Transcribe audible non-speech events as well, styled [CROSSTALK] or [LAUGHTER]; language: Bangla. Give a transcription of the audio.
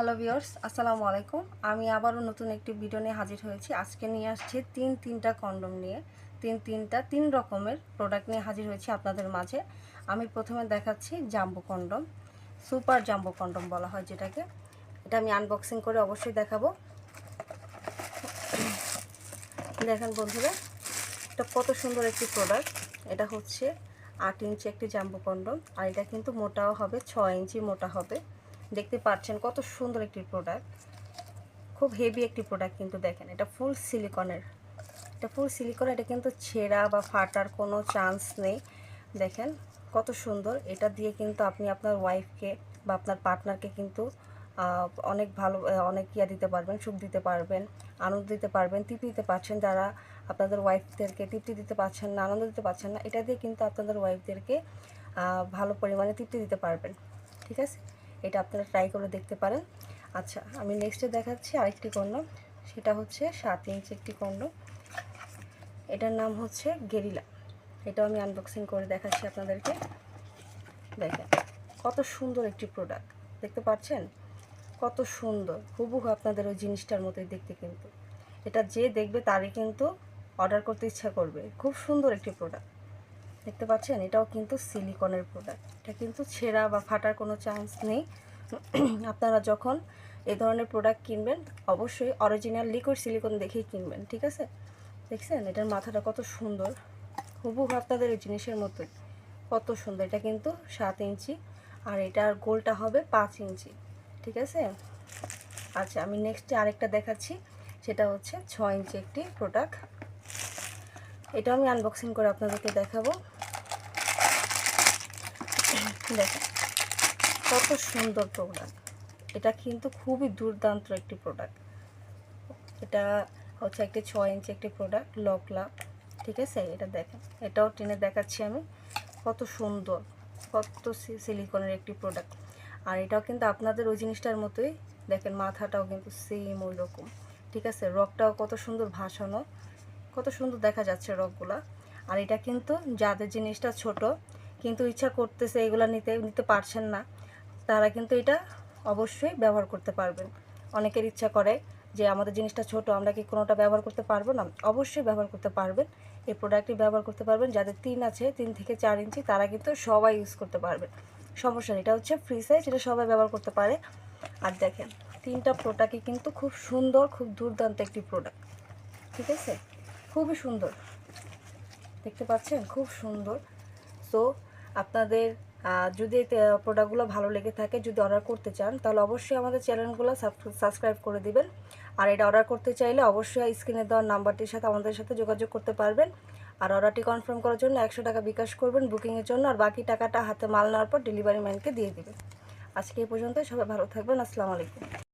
হ্যালো ভিউয়ার্স আসসালামু আলাইকুম। আমি আবারও নতুন একটি ভিডিও নিয়ে হাজির হয়েছি। আজকে নিয়ে আসছি তিন তিনটা কন্ডম নিয়ে, তিন তিনটা তিন রকমের প্রোডাক্ট নিয়ে হাজির হয়েছি আপনাদের মাঝে। আমি প্রথমে দেখাচ্ছি jumbo condom super jumbo condom বলা হয় যেটাকে। এটা আমি আনবক্সিং করে অবশ্যই দেখাবো। দেখেন বন্ধুরা, এটা কত সুন্দর একটি প্রোডাক্ট এটা হচ্ছে আট ইঞ্চি একটি জাম্বো কন্ডম আর এটা কিন্তু মোটাও হবে, ছয় ইঞ্চি মোটা হবে। দেখতে পাচ্ছেন কত সুন্দর একটি প্রোডাক্ট খুব হেভি একটি প্রোডাক্ট কিন্তু দেখেন, এটা ফুল সিলিকনের এটা ফুল সিলিকন এটা কিন্তু ছেঁড়া বা ফাটার কোনো চান্স নেই। দেখেন কত সুন্দর, এটা দিয়ে কিন্তু আপনি আপনার ওয়াইফকে বা আপনার পার্টনারকে কিন্তু অনেক ভালো অনেক ইয়া দিতে পারবেন, সুখ দিতে পারবেন, আনন্দ দিতে পারবেন, তৃপ্তি দিতে পারছেন যারা আপনাদের ওয়াইফদেরকে তৃপ্তি দিতে পারছেন না, আনন্দ দিতে পারছেন না, এটা দিয়ে কিন্তু আপনাদের ওয়াইফদেরকে ভালো পরিমাণে তৃপ্তি দিতে পারবেন। ঠিক আছে? এটা আপনারা ট্রাই করে দেখতে পারেন। আচ্ছা আমি নেক্সটে দেখাচ্ছি আরেকটি কন্ডম সেটা হচ্ছে সাত ইঞ্চি একটি কন্ডম এটার নাম হচ্ছে গেরিলা। এটাও আমি আনবক্সিং করে দেখাচ্ছি আপনাদেরকে। দেখেন, কত সুন্দর একটি প্রোডাক্ট দেখতে পাচ্ছেন? কত সুন্দর। হুবহু আপনাদের ওই জিনিসটার মতোই দেখতে কিন্তু। এটা যে দেখবে তারই কিন্তু অর্ডার করতে ইচ্ছা করবে। খুব সুন্দর একটি প্রোডাক্ট দেখতে পাচ্ছেন? এটাও কিন্তু সিলিকনের প্রোডাক্ট এটা কিন্তু ছেঁড়া বা ফাটার কোনো চান্স নেই। [CLEARS THROAT] আপনারা যখন এই ধরনের প্রোডাক্ট কিনবেন, অবশ্যই অরিজিনাল লিকুইড সিলিকন দেখেই কিনবেন, ঠিক আছে? দেখছেন? এটার মাথাটা কত সুন্দর। হুবহু আপনাদের এই জিনিসের মতোই। কত সুন্দর। এটা কিন্তু সাত ইঞ্চি। আর এটার গোলটা হবে পাঁচ ইঞ্চি। ঠিক আছে? আচ্ছা আমি নেক্সটে আরেকটা দেখাচ্ছি। সেটা হচ্ছে ছ ইঞ্চি একটি প্রোডাক্ট এটা আমি আনবক্সিং করে আপনাদেরকে দেখাবো। দেখেন, কত সুন্দর প্রোডাক্ট এটা কিন্তু খুবই দুর্দান্ত একটি প্রোডাক্ট এটা হচ্ছে একটি ছয় ইঞ্চি একটি প্রোডাক্ট লক লাভ ঠিক আছে? এটা দেখেন, এটাও টেনে দেখাচ্ছি আমি। কত সুন্দর, কত সিলিকনের একটি প্রোডাক্ট আর এটাও কিন্তু আপনাদের ওই জিনিসটার মতোই। দেখেন, মাথাটাও কিন্তু সেম ওই রকম। ঠিক আছে? রকটাও কত সুন্দর ভাসানো। কত সুন্দর দেখা যাচ্ছে রকগুলা আর এটা কিন্তু যাদের জিনিসটা ছোট, কিন্তু ইচ্ছা করতেছে এগুলা নিতে নিতে পারছেন না, তারা কিন্তু এটা অবশ্যই ব্যবহার করতে পারবেন। অনেকের ইচ্ছা করে যে আমাদের জিনিসটা ছোট, আমরা কি কোনোটা ব্যবহার করতে পারব না? অবশ্যই ব্যবহার করতে পারবেন। এই প্রোডাক্টটি ব্যবহার করতে পারবেন। যাদের তিন আছে, তিন থেকে চার ইঞ্চি, তারা কিন্তু সবাই ইউজ করতে পারবেন সমস্যা নেই, এটা হচ্ছে ফ্রি সাইজ এটা সবাই ব্যবহার করতে পারে। আর দেখেন, তিনটা প্রোডাক্টই কিন্তু খুব সুন্দর, খুব দুর্দান্ত একটি প্রোডাক্ট ঠিক আছে? খুবই সুন্দর। দেখতে পাচ্ছেন? খুব সুন্দর। সো আপনাদের যদি প্রোডাক্টগুলো ভালো লেগে থাকে, যদি অর্ডার করতে চান, তাহলে অবশ্যই আমাদের চ্যানেলগুলো সাবস্ক্রাইব করে দিবেন। আর এটা অর্ডার করতে চাইলে অবশ্যই স্ক্রিনে দেওয়ার নাম্বারটির সাথে আমাদের সাথে যোগাযোগ করতে পারবেন। আর অর্ডারটি কনফার্ম করার জন্য একশো টাকা বিকাশ করবেন বুকিংয়ের জন্য। আর বাকি টাকাটা হাতে মাল নেওয়ার পর ডেলিভারি ম্যানকে দিয়ে দিবেন। আজকে এই পর্যন্ত সবাই ভালো থাকবেন। আসসালামু আলাইকুম।